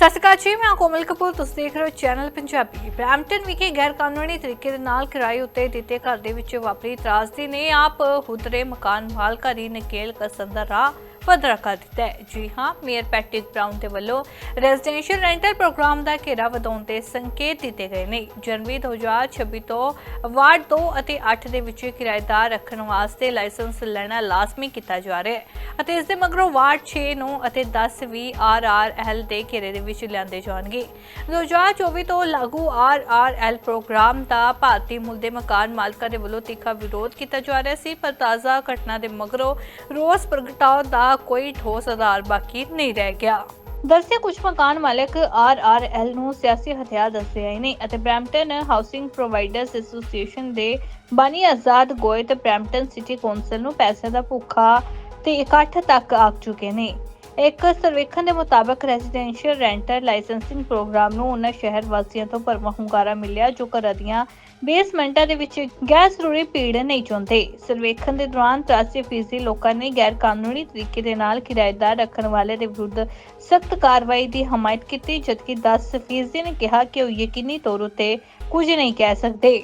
ਸਤਿ ਸ਼੍ਰੀ ਅਕਾਲ ਜੀ, ਮੈਂ ਕੋਮਲ ਕਪੂਰ, ਤੁਸੀਂ ਦੇਖ ਰਹੇ ਹੋ ਚੈਨਲ ਪੰਜਾਬੀ ਬ੍ਰੈਂਪਟਨ ਵਿਖੇ ਗੈਰ ਕਾਨੂੰਨੀ ਤਰੀਕੇ ਦੇ ਨਾਲ ਕਿਰਾਏ ਉੱਤੇ ਦਿੱਤੇ ਘਰ ਦੇ ਵਿੱਚ ਵਾਪਰੀ ਤਰਾਸਦੀ ਨੇ ਆਪ ਹੁਦਰੇ ਮਕਾਨ ਮਾਲਕਾਂ ਦੀ ਨਕੇਲ ਕਸਣ ਦਾ ਰਾਹ ਪੱਧਰਾ ਕਰ ਦਿੱਤਾ ਹੈ। ਜੀ ਹਾਂ, ਮੇਅਰ ਪੈਟਿਕ ਬ੍ਰਾਊਨ ਦੇ ਵੱਲੋਂ ਰੈਜ਼ੀਡੈਂਸ਼ੀਅਲ ਰੈਂਟਲ ਪ੍ਰੋਗਰਾਮ ਦਾ ਘੇਰਾ ਵਧਾਉਣ ਦੇ ਸੰਕੇਤ ਦਿੱਤੇ ਗਏ ਨੇ। ਜਨਵਰੀ 2026 ਤੋਂ ਵਾਰਡ 2 ਅਤੇ 8 ਦੇ ਵਿੱਚ ਕਿਰਾਏਦਾਰ ਰੱਖਣ ਵਾਸਤੇ ਲਾਇਸੈਂਸ ਲੈਣਾ ਲਾਜ਼ਮੀ ਕੀਤਾ ਜਾ ਰਿਹਾ ਹੈ ਅਤੇ ਇਸ ਦੇ ਮਗਰੋਂ ਵਾਰਡ 6 ਨੂੰ ਅਤੇ 10 ਵੀ ਆਰ ਆਰ ਆਰਆਰਐਲ ਦੇ ਘੇਰੇ ਦੇ ਵਿੱਚ ਲਿਆਂਦੇ ਜਾਣਗੇ। 2024 ਤੋਂ ਲਾਗੂ ਆਰ ਆਰ ਆਰਆਰਐਲ ਪ੍ਰੋਗਰਾਮ ਦਾ ਭਾਰਤੀ ਮੂਲ ਦੇ ਮਕਾਨ ਮਾਲਕਾਂ ਦੇ ਵੱਲੋਂ ਤਿੱਖਾ ਵਿਰੋਧ ਕੀਤਾ ਜਾ ਰਿਹਾ ਸੀ, ਪਰ ਤਾਜ਼ਾ ਘਟਨਾ ਦੇ ਮਗਰੋਂ ਰੋਸ ਪ੍ਰਗਟਾਓ ਦਾ ਕੋਈ ਠੋਸ ਆਧਾਰ ਬਾਕੀ ਨਹੀਂ ਰਹਿ ਗਿਆ। ਦਰਸੇ ਕੁਝ ਮਕਾਨ ਮਾਲਕ ਆਰਆਰਐਲ ਨੂੰ ਸਿਆਸੀ ਹਥਿਆਰ ਦੱਸਦੇ ਆਏ ਨੇ ਅਤੇ ਬ੍ਰੈਂਪਟਨ ਹਾਊਸਿੰਗ ਪ੍ਰੋਵਾਈਡਰਸ ਐਸੋਸੀਏਸ਼ਨ ਦੇ ਬਾਨੀ ਆਜ਼ਾਦ ਗੋਏ ਤੇ ਬ੍ਰੈਂਪਟਨ ਸਿਟੀ ਕੌਂਸਲ ਨੂੰ ਪੈਸੇ ਦਾ ਭੁੱਖਾ ਤੇ ਇਕੱਠ ਤੱਕ ਆ ਚੁੱਕੇ ਨੇ। ਇੱਕ ਸਰਵੇਖਣ ਦੇ ਮੁਤਾਬਕ ਰੈਜ਼ੀਡੈਂਸ਼ੀਅਲ ਰੈਂਟਲ ਲਾਇਸੈਂਸਿੰਗ ਪ੍ਰੋਗਰਾਮ ਨੂੰ ਉਹਨਾਂ ਸ਼ਹਿਰ ਵਾਸੀਆਂ ਤੋਂ ਭਰਵਾਂ ਹੁੰਗਾਰਾ ਮਿਲਿਆ, ਜੋ ਘਰਾਂ ਦੀਆਂ ਬੇਸਮੈਂਟਾਂ ਦੇ ਵਿੱਚ ਗੈਰ ਜ਼ਰੂਰੀ ਭੀੜ ਨਹੀਂ ਚਾਹੁੰਦੇ। ਸਰਵੇਖਣ ਦੇ ਦੌਰਾਨ 83% ਲੋਕਾਂ ਨੇ ਗੈਰ ਕਾਨੂੰਨੀ ਤਰੀਕੇ ਦੇ ਨਾਲ ਕਿਰਾਏਦਾਰ ਰੱਖਣ ਵਾਲੇ ਦੇ ਵਿਰੁੱਧ ਸਖਤ ਕਾਰਵਾਈ ਦੀ ਹਮਾਇਤ ਕੀਤੀ, ਜਦਕਿ 10% ਨੇ ਕਿਹਾ ਕਿ ਉਹ ਯਕੀਨੀ ਤੌਰ ਉਤੇ ਕੁਝ ਨਹੀਂ ਕਹਿ ਸਕਦੇ।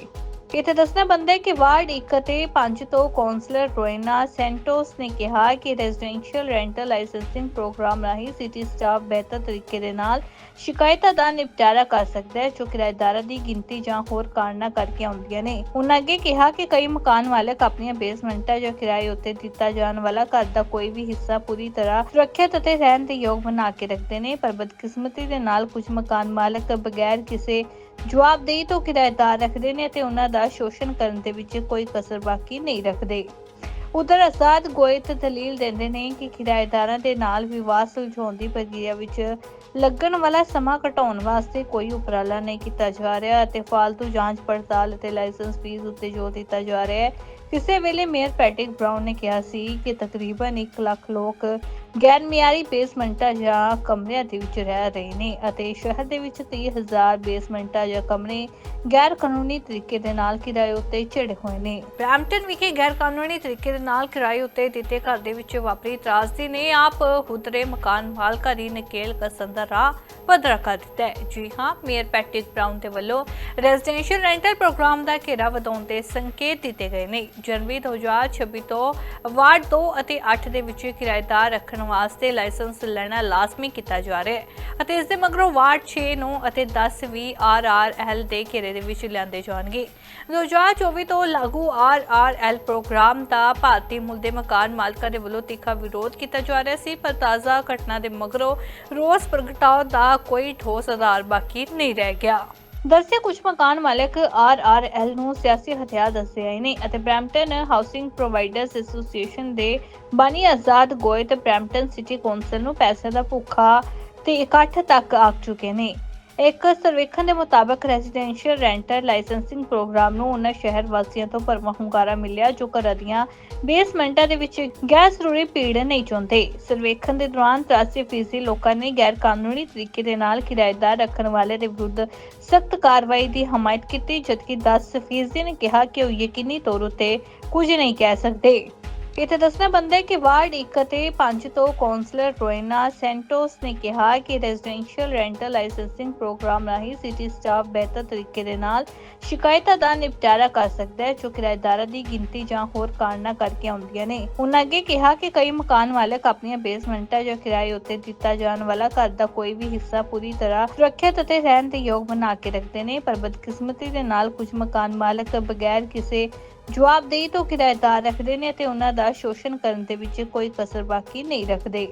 ਇੱਥੇ ਦੱਸਣਾ ਬੰਦਾ ਹੈ ਕਿ ਵਾਰਡ 1 ਅਤੇ 5 ਤੋਂ ਕਾਉਂਸਲਰ ਰੋਇਨਾ ਸੈਂਟੋਸ ਨੇ ਕਿਹਾ ਕਿ ਰੈਜ਼ੀਡੈਂਸ਼ੀਅਲ ਰੈਂਟਲ ਲਾਇਸੈਂਸਿੰਗ ਪ੍ਰੋਗਰਾਮ ਰਾਹੀਂ ਸਿਟੀ ਸਟਾਫ ਬਿਹਤਰ ਤਰੀਕੇ ਦੇ ਨਾਲ ਸ਼ਿਕਾਇਤਾਂ ਦਾ ਨਿਪਟਾਰਾ ਕਰ ਸਕਦਾ ਹੈ, ਜੋ ਕਿਰਾਏਦਾਰਾਂ ਦੀ ਗਿਣਤੀ ਜਾਂ ਹੋਰ ਕਾਰਨਾਂ ਕਰਕੇ ਆਉਂਦੀਆਂ ਨੇ। ਉਹਨਾਂ ਅੱਗੇ ਕਿਹਾ ਕਿ ਕਈ ਮਕਾਨ ਮਾਲਕ ਆਪਣੀਆਂ ਬੇਸਮੈਂਟਾਂ ਜਾਂ ਕਿਰਾਏ ਉੱਤੇ ਦਿੱਤਾ ਜਾਣ ਵਾਲਾ ਘਰ ਦਾ ਕੋਈ ਵੀ ਹਿੱਸਾ ਪੂਰੀ ਤਰ੍ਹਾਂ ਸੁਰੱਖਿਅਤ ਅਤੇ ਰਹਿਣ ਦੇ ਯੋਗ ਬਣਾ ਕੇ ਰੱਖਦੇ ਨੇ, ਪਰ ਬਦਕਿਸਮਤੀ ਦੇ ਨਾਲ ਕੁਝ ਮਕਾਨ ਮਾਲਕ ਬਗੈਰ ਕਿਸੇ ਜਵਾਬਦੇਹੀ ਤੋਂ ਕਿਰਾਏਦਾਰ ਰੱਖਦੇ ਨੇ ਅਤੇ ਉਹਨਾਂ ਦਾ ਸ਼ੋਸ਼ਣ ਕਰਨ ਦੇ ਵਿੱਚ ਕੋਈ ਕਸਰ ਬਾਕੀ ਨਹੀਂ ਰੱਖਦੇ। ਉਧਰ ਆਜ਼ਾਦ ਗੋਇਤ ਦਲੀਲ ਦਿੰਦੇ ਨੇ ਕਿ ਕਿਰਾਏਦਾਰਾਂ ਦੇ ਨਾਲ ਵਿਵਾਦ ਸੁਲਝਾਉਣ ਦੀ ਪ੍ਰਕਿਰਿਆ ਵਿੱਚ ਲੱਗਣ ਵਾਲਾ ਸਮਾਂ ਘਟਾਉਣ ਵਾਸਤੇ ਕੋਈ ਉਪਰਾਲਾ ਨਹੀਂ ਕੀਤਾ ਜਾ ਰਿਹਾ ਅਤੇ ਫਾਲਤੂ ਜਾਂਚ ਪੜਤਾਲ ਅਤੇ ਲਾਇਸੈਂਸ ਫੀਸ ਉੱਤੇ ਜ਼ੋਰ ਦਿੱਤਾ ਜਾ ਰਿਹਾ ਹੈ। ਇਸੇ ਵੇਲੇ ਮੇਅਰ ਪੈਟਿਕ ਬ੍ਰਾਊਨ ਨੇ ਕਿਹਾ ਸੀ ਕਿ ਤਕਰੀਬਨ 1 ਲੱਖ ਲੋਕ ਗੈਰ ਮਿਆਰੀ ਬੇਸਮੈਂਟਾਂ ਜਾਂ ਕਮਰਿਆਂ ਦੇ ਵਿੱਚ ਰਹਿ ਰਹੇ ਨੇ ਅਤੇ ਸ਼ਹਿਰ ਦੇ ਵਿੱਚ 30000 ਬੇਸਮੈਂਟਾਂ ਜਾਂ ਕਮਰੇ ਗੈਰ ਕਾਨੂੰਨੀ ਤਰੀਕੇ ਦੇ ਨਾਲ ਕਿਰਾਏ ਉੱਤੇ ਝੜੇ ਹੋਏ ਨੇ। ਬ੍ਰੈਂਪਟਨ ਵਿਖੇ ਗੈਰ ਕਾਨੂੰਨੀ ਤਰੀਕੇ ਦੇ ਨਾਲ ਕਿਰਾਏ ਉੱਤੇ ਦਿੱਤੇ ਘਰ ਦੇ ਵਿੱਚ ਵਾਪਰੀ ਤਰਾਸਦੀ ਨੇ ਆਪ ਹੁਦਰੇ ਮਕਾਨ ਮਾਲਕਾਂ ਦੀ ਨਕੇਲ ਕਸਣ ਦਾ ਰਾਹ ਪੱਧਰਾ ਕਰ ਦਿੱਤਾ ਹੈ। ਜੀ ਹਾਂ, ਮੇਅਰ ਪੈਟਿਕ ਬ੍ਰਾਊਨ ਦੇ ਵੱਲੋਂ ਰੈਜ਼ੀਡੈਂਸ਼ੀਅਲ ਰੈਂਟਲ ਪ੍ਰੋਗਰਾਮ ਦਾ ਘੇਰਾ ਵਧਾਉਣ ਦੇ ਸੰਕੇਤ ਦਿੱਤੇ ਗਏ ਨੇ। ਜਨਵਰੀ 2026 ਤੋਂ ਵਾਰਡ 2 ਅਤੇ 8 ਦੇ ਵਿੱਚ ਕਿਰਾਏਦਾਰ ਰੱਖਣ ਵਾਸਤੇ ਲਾਇਸੈਂਸ ਲੈਣਾ ਲਾਜ਼ਮੀ ਕੀਤਾ ਜਾ ਰਿਹਾ ਹੈ ਅਤੇ ਇਸ ਦੇ ਮਗਰੋਂ ਵਾਰਡ 6 ਨੂੰ ਅਤੇ 10 ਵੀ ਆਰਆਰਐਲ ਦੇ ਘੇਰੇ ਦੇ ਵਿੱਚ ਲਿਆਂਦੇ ਜਾਣਗੇ। 2024 ਤੋਂ ਲਾਗੂ ਆਰਆਰਐਲ ਪ੍ਰੋਗਰਾਮ ਦਾ ਭਾਰਤੀ ਮੂਲ ਦੇ ਮਕਾਨ ਮਾਲਕਾਂ ਦੇ ਵੱਲੋਂ ਤਿੱਖਾ ਵਿਰੋਧ ਕੀਤਾ ਜਾ ਰਿਹਾ ਸੀ, ਪਰ ਤਾਜ਼ਾ ਘਟਨਾ ਦੇ ਮਗਰੋਂ ਰੋਸ ਪ੍ਰਗਟਾਓ ਦਾ ਕੋਈ ਠੋਸ ਆਧਾਰ ਬਾਕੀ ਨਹੀਂ ਰਹਿ ਗਿਆ। ਦਰਸੇ ਕੁਝ ਮਕਾਨ ਮਾਲਕ ਆਰਆਰਐਲ ਨੂੰ ਸਿਆਸੀ ਹਥਿਆਰ ਦੱਸੇ ਆਏ ਨੇ ਅਤੇ ਬ੍ਰੈਂਪਟਨ ਹਾਊਸਿੰਗ ਪ੍ਰੋਵਾਈਡਰਸ ਐਸੋਸੀਏਸ਼ਨ ਦੇ ਬਾਨੀ Azad Goyat Brampton city council ਨੂੰ ਪੈਸੇ ਦਾ ਭੁੱਖਾ ਤੇ ਇਕੱਠ ਤੱਕ ਆ ਚੁੱਕੇ ਨੇ। ਇੱਕ ਸਰਵੇਖਣ ਦੇ ਮੁਤਾਬਕ ਰੈਜ਼ੀਡੈਂਸ਼ੀਅਲ ਰੈਂਟਲ ਲਾਇਸੈਂਸਿੰਗ ਪ੍ਰੋਗਰਾਮ ਨੂੰ ਉਹਨਾਂ ਸ਼ਹਿਰ ਵਾਸੀਆਂ ਤੋਂ ਭਰਵਾਂ ਹੁੰਗਾਰਾ ਮਿਲਿਆ, ਜੋ ਘਰਾਂ ਦੀਆਂ ਬੇਸਮੈਂਟਾਂ ਦੇ ਵਿੱਚ ਗੈਰ ਜ਼ਰੂਰੀ ਭੀੜ ਨਹੀਂ ਚਾਹੁੰਦੇ ਸਰਵੇਖਣ ਦੇ ਦੌਰਾਨ 83% ਲੋਕਾਂ ਨੇ ਗੈਰ ਕਾਨੂੰਨੀ ਤਰੀਕੇ ਦੇ ਨਾਲ ਕਿਰਾਏਦਾਰ ਰੱਖਣ ਵਾਲੇ ਦੇ ਵਿਰੁੱਧ ਸਖਤ ਕਾਰਵਾਈ ਦੀ ਹਮਾਇਤ ਕੀਤੀ, ਜਦਕਿ 10% ਨੇ ਕਿਹਾ ਕਿ ਉਹ ਯਕੀਨੀ ਤੌਰ ਉਤੇ ਕੁਝ ਨਹੀਂ ਕਹਿ ਸਕਦੇ। ਇੱਥੇ ਦੱਸਣਾ ਬੰਦਾ ਕਿ ਵਾਰਡ 1 ਅਤੇ 5 ਤੋਂ ਕਾਉਂਸਲਰ ਰੋਇਨਾ ਸੈਂਟੋਸ ਨੇ ਕਿਹਾ ਕਿ ਰੈਜ਼ੀਡੈਂਸ਼ੀਅਲ ਰੈਂਟਲ ਲਾਇਸੈਂਸਿੰਗ ਪ੍ਰੋਗਰਾਮ ਰਾਹੀਂ ਸਿਟੀ ਸਟਾਫ ਬਿਹਤਰ ਤਰੀਕੇ ਦੇ ਨਾਲ ਸ਼ਿਕਾਇਤਾਂ ਦਾ ਨਿਪਟਾਰਾ ਕਰ ਸਕਦਾ ਹੈ, ਜੋ ਕਿਰਾਏਦਾਰਾਂ ਦੀ ਗਿਣਤੀ ਜਾਂ ਹੋਰ ਕਾਰਨਾਂ ਕਰਕੇ ਆਉਂਦੀਆਂ ਨੇ। ਉਹਨਾਂ ਅੱਗੇ ਕਿਹਾ ਕਿ ਕਈ ਮਕਾਨ ਮਾਲਕ ਆਪਣੀਆਂ ਬੇਸਮੈਂਟਾਂ ਜਾਂ ਕਿਰਾਏ ਉੱਤੇ ਦਿੱਤਾ ਜਾਣ ਵਾਲਾ ਘਰ ਦਾ ਕੋਈ ਵੀ ਹਿੱਸਾ ਪੂਰੀ ਤਰ੍ਹਾਂ ਸੁਰੱਖਿਅਤ ਅਤੇ ਰਹਿਣ ਦੇ ਯੋਗ ਬਣਾ ਕੇ ਰੱਖਦੇ ਨੇ, ਪਰ ਬਦਕਿਸਮਤੀ ਦੇ ਨਾਲ ਕੁਝ ਮਕਾਨ ਮਾਲਕ ਬਗੈਰ ਕਿਸੇ ਜਵਾਬਦੇਹੀ ਤੋਂ ਕਿਰਾਏਦਾਰ ਰੱਖਦੇ ਨੇ ਤੇ ਉਹਨਾਂ ਦਾ ਸ਼ੋਸ਼ਣ ਕਰਨ ਦੇ ਵਿੱਚ ਕੋਈ ਕਸਰ ਬਾਕੀ ਨਹੀਂ ਰੱਖਦੇ।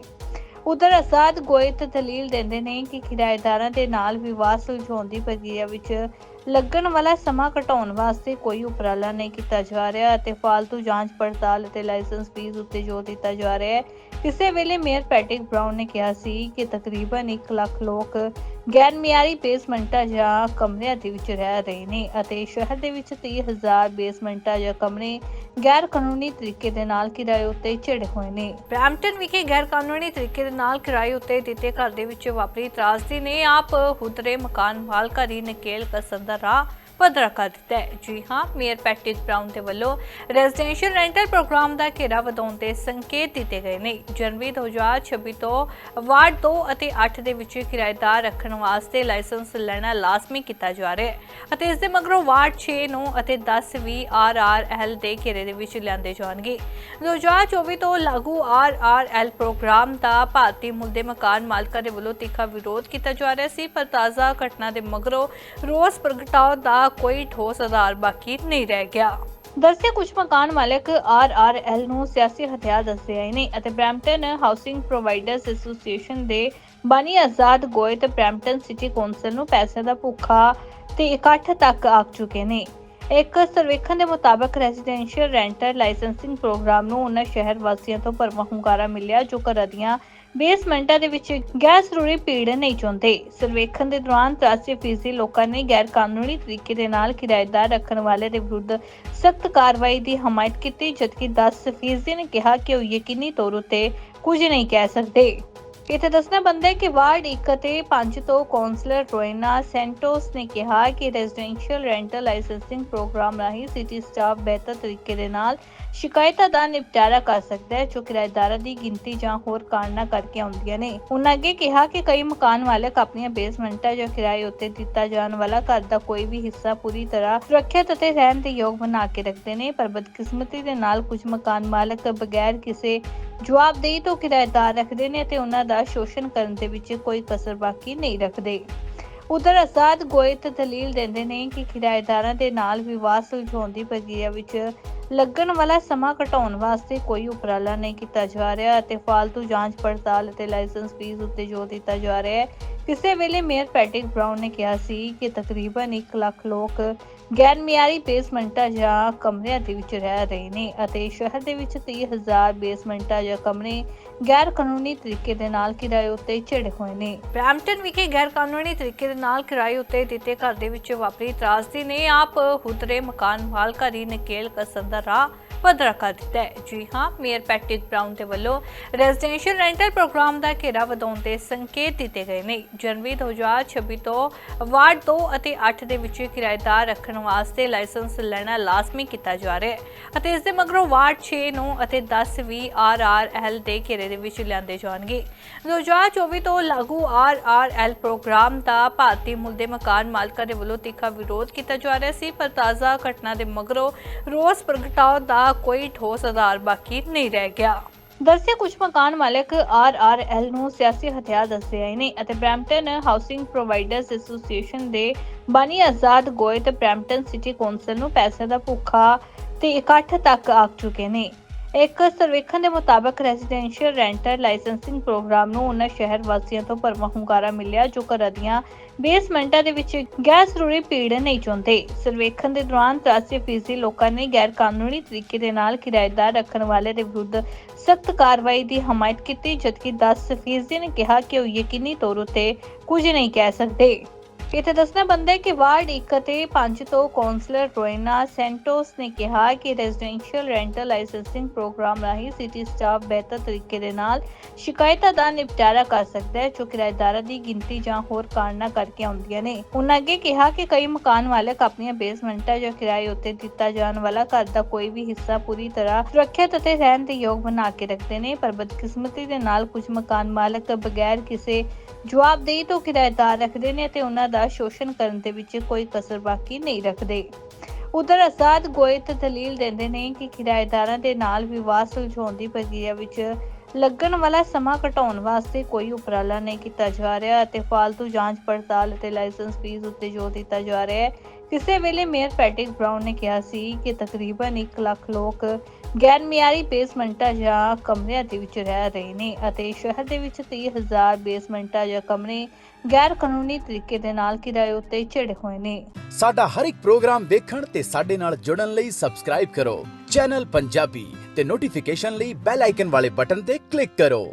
ਉਧਰ ਆਜ਼ਾਦ ਗੋਇਤ ਦਲੀਲ ਦਿੰਦੇ ਨੇ ਕਿ ਕਿਰਾਏਦਾਰਾਂ ਦੇ ਨਾਲ ਵਿਵਾਦ ਸੁਲਝਾਉਣ ਦੀ ਪ੍ਰਕਿਰਿਆ ਵਿੱਚ ਲੱਗਣ ਵਾਲਾ ਸਮਾਂ ਘਟਾਉਣ ਵਾਸਤੇ ਕੋਈ ਉਪਰਾਲਾ ਨਹੀਂ ਕੀਤਾ ਜਾ ਰਿਹਾ ਅਤੇ ਫਾਲਤੂ ਜਾਂਚ ਪੜਤਾਲ ਅਤੇ ਲਾਇਸੈਂਸ ਫੀਸ ਉੱਤੇ ਜ਼ੋਰ ਦਿੱਤਾ ਜਾ ਰਿਹਾ ਹੈ। ਕਿਸੇ ਵੇਲੇ ਮੇਅਰ ਪੈਟਿਕ ਬ੍ਰਾਊਨ ਨੇ ਕਿਹਾ ਸੀ ਕਿ ਤਕਰੀਬਨ 1 ਲੱਖ ਲੋਕ ਗੈਰ ਮਿਆਰੀ ਬੇਸਮੈਂਟਾਂ ਜਾਂ ਕਮਰਿਆਂ ਦੇ ਵਿੱਚ ਰਹਿ ਰਹੇ ਨੇ ਅਤੇ ਸ਼ਹਿਰ ਦੇ ਵਿੱਚ 30000 ਬੇਸਮੈਂਟਾਂ ਜਾਂ ਕਮਰੇ ਗੈਰ ਕਾਨੂੰਨੀ ਤਰੀਕੇ ਦੇ ਨਾਲ ਕਿਰਾਏ ਉੱਤੇ ਝੜੇ ਹੋਏ ਨੇ। ਬ੍ਰੈਂਪਟਨ ਵਿਖੇ ਗੈਰ ਕਾਨੂੰਨੀ ਤਰੀਕੇ ਦੇ ਨਾਲ ਕਿਰਾਏ ਉੱਤੇ ਦਿੱਤੇ ਘਰ ਦੇ ਵਿੱਚ ਵਾਪਰੀ ਤਰਾਸਦੀ ਨੇ ਆਪ ਹੁਦਰੇ ਮਕਾਨ ਮਾਲਕਾਂ ਦੀ ਨਕੇਲ ਕਸਮ ਦਾ ਰਾਹ ਪੱਧਰਾ ਕਰ ਦਿੱਤਾ ਹੈ। ਜੀ ਹਾਂ, ਮੇਅਰ ਪੈਟਿਕ ਬ੍ਰਾਊਨ ਦੇ ਵੱਲੋਂ ਰੈਜ਼ੀਡੈਂਸ਼ੀਅਲ ਰੈਂਟਲ ਪ੍ਰੋਗਰਾਮ ਦਾ ਘੇਰਾ ਵਧਾਉਣ ਦੇ ਸੰਕੇਤ ਦਿੱਤੇ ਗਏ ਨੇ। ਜਨਵਰੀ 2026 ਤੋਂ ਵਾਰਡ 2 ਅਤੇ 8 ਦੇ ਵਿੱਚ ਕਿਰਾਏਦਾਰ ਰੱਖਣ ਵਾਸਤੇ ਲਾਇਸੈਂਸ ਲੈਣਾ ਲਾਜ਼ਮੀ ਕੀਤਾ ਜਾ ਰਿਹਾ ਹੈ ਅਤੇ ਇਸ ਦੇ ਮਗਰੋਂ ਵਾਰਡ 6 ਨੂੰ ਅਤੇ 10 ਵੀ ਆਰਆਰਐਲ ਦੇ ਘੇਰੇ ਦੇ ਵਿੱਚ ਲਿਆਂਦੇ ਜਾਣਗੇ। 2024 ਤੋਂ ਲਾਗੂ ਆਰਆਰਐਲ ਪ੍ਰੋਗਰਾਮ ਦਾ ਭਾਰਤੀ ਮੁੱਲ ਦੇ ਮਕਾਨ ਮਾਲਕਾਂ ਦੇ ਵੱਲੋਂ ਤਿੱਖਾ ਵਿਰੋਧ ਕੀਤਾ ਜਾ ਰਿਹਾ ਸੀ, ਪਰ ਤਾਜ਼ਾ ਘਟਨਾ ਦੇ ਮਗਰੋਂ ਰੋਸ ਪ੍ਰਗਟਾਓ ਦਾ ਕੋਈ ਠੋਸ ਆਧਾਰ ਬਾਕੀ ਨਹੀਂ ਰਹਿ ਗਿਆ। ਦਰਸੇ ਕੁਝ ਮਕਾਨ ਮਾਲਕ ਆਰਆਰਐਲ ਨੂੰ ਸਿਆਸੀ ਹਥਿਆਰ ਦੱਸਦੇ ਆਏ ਨੇ ਅਤੇ ਬ੍ਰੈਂਪਟਨ ਹਾਊਸਿੰਗ ਪ੍ਰੋਵਾਈਡਰਸ ਐਸੋਸੀਏਸ਼ਨ ਦੇ ਬਾਨੀ ਆਜ਼ਾਦ ਗੋਏ ਤੇ ਬ੍ਰੈਂਪਟਨ ਸਿਟੀ ਕੌਂਸਲ ਨੂੰ ਪੈਸੇ ਦਾ ਭੁੱਖਾ ਤੇ ਇਕੱਠ ਤੱਕ ਆ ਚੁੱਕੇ ਨੇ। ਇੱਕ ਸਰਵੇਖਣ ਦੇ ਮੁਤਾਬਕ ਰੈਜ਼ੀਡੈਂਸ਼ੀਅਲ ਰੈਂਟਲ ਲਾਇਸੈਂਸਿੰਗ ਪ੍ਰੋਗਰਾਮ ਨੂੰ ਉਹਨਾਂ ਸ਼ਹਿਰ ਵਾਸੀਆਂ ਤੋਂ ਭਰਵਾਂ ਹੁੰਗਾਰਾ ਮਿਲਿਆ, ਜੋ ਘਰਾਂ ਦੀਆਂ ਬੇਸਮੈਂਟਾਂ ਦੇ ਵਿੱਚ ਗੈਰ ਜ਼ਰੂਰੀ ਭੀੜ ਨਹੀਂ ਚਾਹੁੰਦੇ ਸਰਵੇਖਣ ਦੇ ਦੌਰਾਨ 83% ਲੋਕਾਂ ਨੇ ਗੈਰ ਕਾਨੂੰਨੀ ਤਰੀਕੇ ਦੇ ਨਾਲ ਕਿਰਾਏਦਾਰ ਰੱਖਣ ਵਾਲੇ ਦੇ ਵਿਰੁੱਧ ਸਖਤ ਕਾਰਵਾਈ ਦੀ ਹਮਾਇਤ ਕੀਤੀ, ਜਦਕਿ 10% ਨੇ ਕਿਹਾ ਕਿ ਉਹ ਯਕੀਨੀ ਤੌਰ ਉਤੇ ਕੁਝ ਨਹੀਂ ਕਹਿ ਸਕਦੇ। ਇੱਥੇ ਦੱਸਣਾ ਬੰਦਾ ਹੈ ਕਿ ਵਾਰਡ 1 ਅਤੇ 5 ਤੋਂ ਕਾਉਂਸਲਰ ਰੋਇਨਾ ਸੈਂਟੋਸ ਨੇ ਕਿਹਾ ਕਿ ਰੈਜ਼ੀਡੈਂਸ਼ੀਅਲ ਰੈਂਟਲ ਲਾਇਸੈਂਸਿੰਗ ਪ੍ਰੋਗਰਾਮ ਰਾਹੀਂ ਸਿਟੀ ਸਟਾਫ ਬਿਹਤਰ ਤਰੀਕੇ ਦੇ ਨਾਲ ਸ਼ਿਕਾਇਤਾਂ ਦਾ ਨਿਪਟਾਰਾ ਕਰ ਸਕਦਾ ਹੈ ਜੋ ਕਿਰਾਏਦਾਰਾਂ ਦੀ ਗਿਣਤੀ ਜਾਂ ਹੋਰ ਕਾਰਨਾਂ ਕਰਕੇ ਆਉਂਦੀਆਂ ਨੇ। ਉਹਨਾਂ ਅੱਗੇ ਕਿਹਾ ਕਿ ਕਈ ਮਕਾਨ ਮਾਲਕ ਆਪਣੀਆਂ ਬੇਸਮੈਂਟਾਂ ਜਾਂ ਕਿਰਾਏ ਉੱਤੇ ਦਿੱਤਾ ਜਾਣ ਵਾਲਾ ਘਰ ਦਾ ਕੋਈ ਵੀ ਹਿੱਸਾ ਪੂਰੀ ਤਰ੍ਹਾਂ ਸੁਰੱਖਿਅਤ ਅਤੇ ਰਹਿਣ ਦੇ ਯੋਗ ਬਣਾ ਕੇ ਰੱਖਦੇ ਨੇ, ਪਰ ਬਦਕਿਸਮਤੀ ਦੇ ਨਾਲ ਕੁਝ ਮਕਾਨ ਮਾਲਕ ਬਗੈਰ ਕਿਸੇ ਜਵਾਬਦੇਹੀ ਤੋਂ ਕਿਰਾਏਦਾਰ ਰੱਖਦੇ ਨੇ ਅਤੇ ਉਹਨਾਂ ਦਾ ਸ਼ੋਸ਼ਣ ਕਰਨ ਦੇ ਵਿੱਚ ਕੋਈ ਕਸਰ ਬਾਕੀ ਨਹੀਂ ਰੱਖਦੇ। ਉਧਰ ਆਜ਼ਾਦ ਗੋਇਤ ਦਲੀਲ ਦਿੰਦੇ ਨੇ ਕਿ ਕਿਰਾਏਦਾਰਾਂ ਦੇ ਨਾਲ ਵਿਵਾਦ ਸੁਲਝਾਉਣ ਦੀ ਪ੍ਰਕਿਰਿਆ ਵਿੱਚ ਲੱਗਣ ਵਾਲਾ ਸਮਾਂ ਘਟਾਉਣ ਵਾਸਤੇ ਕੋਈ ਉਪਰਾਲਾ ਨਹੀਂ ਕੀਤਾ ਜਾ ਰਿਹਾ ਅਤੇ ਫਾਲਤੂ ਜਾਂਚ ਪੜਤਾਲ ਅਤੇ ਲਾਇਸੈਂਸ ਫੀਸ ਉੱਤੇ ਜ਼ੋਰ ਦਿੱਤਾ ਜਾ ਰਿਹਾ ਹੈ। ਕਿਸੇ ਵੇਲੇ ਮੇਅਰ ਪੈਟਿਕ ਬ੍ਰਾਊਨ ਨੇ ਕਿਹਾ ਸੀ ਕਿ ਤਕਰੀਬਨ 1 ਲੱਖ ਲੋਕ ਗੈਰ ਮਿਆਰੀ ਬੇਸਮੈਂਟਾਂ ਜਾਂ ਕਮਰਿਆਂ ਦੇ ਵਿੱਚ ਰਹਿ ਰਹੇ ਨੇ ਅਤੇ ਸ਼ਹਿਰ ਦੇ ਵਿੱਚ 30000 ਬੇਸਮੈਂਟਾਂ ਜਾਂ ਕਮਰੇ ਗੈਰ ਕਾਨੂੰਨੀ ਤਰੀਕੇ ਦੇ ਨਾਲ ਕਿਰਾਏ ਉੱਤੇ ਚੜੇ ਹੋਏ ਨੇ। ਬ੍ਰੈਂਪਟਨ ਵਿਖੇ ਗੈਰ ਕਾਨੂੰਨੀ ਤਰੀਕੇ ਦੇ ਨਾਲ ਕਿਰਾਏ ਉੱਤੇ ਦਿੱਤੇ ਘਰ ਦੇ ਵਿੱਚ ਵਾਪਰੀ ਤਰਾਸਦੀ ਨੇ ਆਪ ਹੁਦਰੇ ਮਕਾਨ ਮਾਲਕਾਂ ਦੀ ਨਕੇਲ ਕਸਣ ਦਾ ਰਾਹ ਪੱਧਰਾ ਕਰ ਦਿੱਤਾ ਹੈ। ਜੀ ਹਾਂ, ਮੇਅਰ ਪੈਟਿਕ ਬ੍ਰਾਊਨ ਦੇ ਵੱਲੋਂ ਰੈਜ਼ੀਡੈਂਸ਼ੀਅਲ ਰੈਂਟਲ ਪ੍ਰੋਗਰਾਮ ਦਾ ਘੇਰਾ ਵਧਾਉਣ ਦੇ ਸੰਕੇਤ ਦਿੱਤੇ ਗਏ ਨੇ। ਜਨਵਰੀ 2026 ਤੋਂ ਵਾਰਡ 2 ਅਤੇ 8 ਦੇ ਵਿੱਚ ਕਿਰਾਏਦਾਰ ਰੱਖਣ ਵਾਸਤੇ ਲਾਇਸੈਂਸ ਲੈਣਾ ਲਾਜ਼ਮੀ ਕੀਤਾ ਜਾ ਰਿਹਾ ਹੈ ਅਤੇ ਇਸ ਦੇ ਮਗਰੋਂ ਵਾਰਡ 6 ਨੂੰ ਅਤੇ 10 ਵੀ ਆਰਆਰਐਲ ਦੇ ਘੇਰੇ ਦੇ ਵਿੱਚ ਲਿਆਂਦੇ ਜਾਣਗੇ। 2024 ਤੋਂ ਲਾਗੂ ਆਰਆਰਐਲ ਪ੍ਰੋਗਰਾਮ ਦਾ ਭਾਰਤੀ ਮੁੱਲ ਦੇ ਮਕਾਨ ਮਾਲਕਾਂ ਦੇ ਵੱਲੋਂ ਤਿੱਖਾ ਵਿਰੋਧ ਕੀਤਾ ਜਾ ਰਿਹਾ ਸੀ, ਪਰ ਤਾਜ਼ਾ ਘਟਨਾ ਦੇ ਮਗਰੋਂ ਰੋਸ ਪ੍ਰਗਟਾਓ ਦਾ ਕੋਈ ਠੋਸ ਆਧਾਰ ਬਾਕੀ ਨਹੀਂ ਰਹਿ ਗਿਆ। ਦਰਸੇ ਕੁਝ ਮਕਾਨ ਮਾਲਕ ਆਰਆਰਐਲ ਨੂੰ ਸਿਆਸੀ ਹਥਿਆਰ ਦੱਸਦੇ ਆਏ ਨੇ ਅਤੇ ਬ੍ਰੈਂਪਟਨ ਹਾਊਸਿੰਗ ਪ੍ਰੋਵਾਈਡਰਸ ਐਸੋਸੀਏਸ਼ਨ ਦੇ ਬਾਨੀ ਆਜ਼ਾਦ ਗੋਏ ਤੇ ਬ੍ਰੈਂਪਟਨ ਸਿਟੀ ਕੌਂਸਲ ਨੂੰ ਪੈਸੇ ਦਾ ਭੁੱਖਾ ਤੇ ਇਕੱਠ ਤੱਕ ਆ ਚੁੱਕੇ ਨੇ। ਇੱਕ ਸਰਵੇਖਣ ਦੇ ਮੁਤਾਬਕ ਰੈਜ਼ੀਡੈਂਸ਼ੀਅਲ ਰੈਂਟਲ ਲਾਇਸੈਂਸਿੰਗ ਪ੍ਰੋਗਰਾਮ ਨੂੰ ਉਹਨਾਂ ਸ਼ਹਿਰ ਵਾਸੀਆਂ ਤੋਂ ਭਰਵਾਂ ਹੁੰਗਾਰਾ ਮਿਲਿਆ, ਜੋ ਘਰਾਂ ਦੀਆਂ ਬੇਸਮੈਂਟਾਂ ਦੇ ਵਿੱਚ ਗੈਰ ਜ਼ਰੂਰੀ ਭੀੜ ਨਹੀਂ ਚਾਹੁੰਦੇ ਸਰਵੇਖਣ ਦੇ ਦੌਰਾਨ 83% ਲੋਕਾਂ ਨੇ ਗੈਰ ਕਾਨੂੰਨੀ ਤਰੀਕੇ ਦੇ ਨਾਲ ਕਿਰਾਏਦਾਰ ਰੱਖਣ ਵਾਲੇ ਦੇ ਵਿਰੁੱਧ ਸਖਤ ਕਾਰਵਾਈ ਦੀ ਹਮਾਇਤ ਕੀਤੀ, ਜਦਕਿ 10% ਨੇ ਕਿਹਾ ਕਿ ਉਹ ਯਕੀਨੀ ਤੌਰ ਉਤੇ ਕੁਝ ਨਹੀਂ ਕਹਿ ਸਕਦੇ। ਇੱਥੇ ਦੱਸਣਾ ਬੰਦਾ ਹੈ ਕਿ ਵਾਰਡ 1 ਅਤੇ 5 ਤੋਂ ਕਾਉਂਸਲਰ ਰੋਇਨਾ ਸੈਂਟੋਸ ਨੇ ਕਿਹਾ ਕਿ ਰੈਜ਼ੀਡੈਂਸ਼ੀਅਲ ਰੈਂਟਲ ਲਾਇਸੈਂਸਿੰਗ ਪ੍ਰੋਗਰਾਮ ਰਾਹੀਂ ਸਿਟੀ ਸਟਾਫ ਬਿਹਤਰ ਤਰੀਕੇ ਦੇ ਨਾਲ ਸ਼ਿਕਾਇਤਾਂ ਦਾ ਨਿਪਟਾਰਾ ਕਰ ਸਕਦਾ ਹੈ, ਜੋ ਕਿਰਾਏਦਾਰਾਂ ਦੀ ਗਿਣਤੀ ਜਾਂ ਹੋਰ ਕਾਰਨਾਂ ਕਰਕੇ ਆਉਂਦੀਆਂ ਨੇ। ਉਹਨਾਂ ਅੱਗੇ ਕਿਹਾ ਕਿ ਕਈ ਮਕਾਨ ਮਾਲਕ ਆਪਣੀਆਂ ਬੇਸਮੈਂਟਾਂ ਜਾਂ ਕਿਰਾਏ ਉੱਤੇ ਦਿੱਤਾ ਜਾਣ ਵਾਲਾ ਘਰ ਦਾ ਕੋਈ ਵੀ ਹਿੱਸਾ ਪੂਰੀ ਤਰ੍ਹਾਂ ਸੁਰੱਖਿਅਤ ਅਤੇ ਰਹਿਣ ਦੇ ਯੋਗ ਬਣਾ ਕੇ ਰੱਖਦੇ ਨੇ, ਪਰ ਬਦਕਿਸਮਤੀ ਦੇ ਨਾਲ ਕੁਝ ਮਕਾਨ ਮਾਲਕ ਬਗੈਰ ਕਿਸੇ ਜਵਾਬਦੇਹੀ ਤੋਂ ਕਿਰਾਏਦਾਰ ਰੱਖਦੇ ਨੇ ਤੇ ਉਹਨਾਂ ਦਾ ਸ਼ੋਸ਼ਣ ਕਰਨ ਦੇ ਵਿੱਚ ਕੋਈ ਕਸਰ ਬਾਕੀ ਨਹੀਂ ਰੱਖਦੇ। ਉਧਰ ਆਜ਼ਾਦ ਗੋਇਤ ਦਲੀਲ ਦਿੰਦੇ ਨੇ ਕਿ ਕਿਰਾਏਦਾਰਾਂ ਦੇ ਨਾਲ ਵਿਵਾਦ ਸੁਲਝਾਉਣ ਦੀ ਪ੍ਰਕਿਰਿਆ ਵਿੱਚ ਲੱਗਣ ਵਾਲਾ ਸਮਾਂ ਘਟਾਉਣ ਵਾਸਤੇ ਕੋਈ ਉਪਰਾਲਾ ਨਹੀਂ ਕੀਤਾ ਜਾ ਰਿਹਾ ਅਤੇ ਫਾਲਤੂ ਜਾਂਚ ਪੜਤਾਲ ਅਤੇ ਲਾਇਸੈਂਸ ਫੀਸ ਉੱਤੇ ਜ਼ੋਰ ਦਿੱਤਾ ਜਾ ਰਿਹਾ ਹੈ। ਕਿਸੇ ਵੇਲੇ ਮੇਅਰ ਪੈਟਿਕ ਬ੍ਰਾਊਨ ਨੇ ਕਿਹਾ ਸੀ ਕਿ ਤਕਰੀਬਨ 1 ਲੱਖ ਲੋਕ ਗੈਰ ਮਿਆਰੀ ਬੇਸਮੈਂਟਾਂ ਜਾਂ ਕਮਰਿਆਂ ਦੇ ਵਿੱਚ ਰਹਿ ਰਹੇ ਨੇ ਅਤੇ ਸ਼ਹਿਰ ਦੇ ਵਿੱਚ 30000 ਬੇਸਮੈਂਟਾਂ ਜਾਂ ਕਮਰੇ ਗੈਰ ਕਾਨੂੰਨੀ ਤਰੀਕੇ ਦੇ ਨਾਲ ਕਿਰਾਏ ਉੱਤੇ ਚੜੇ ਹੋਏ ਨੇ। ਸਾਡਾ ਹਰ ਇੱਕ ਪ੍ਰੋਗਰਾਮ ਦੇਖਣ ਤੇ ਸਾਡੇ ਨਾਲ ਜੁੜਨ ਲਈ ਸਬਸਕ੍ਰਾਈਬ ਕਰੋ। ਚੈਨਲ ਪੰਜਾਬੀ ਤੇ ਨੋਟੀਫਿਕੇਸ਼ਨ ਲਈ ਬੈਲ ਆਈਕਨ ਵਾਲੇ ਬਟਨ ਤੇ ਕਲਿੱਕ ਕਰੋ।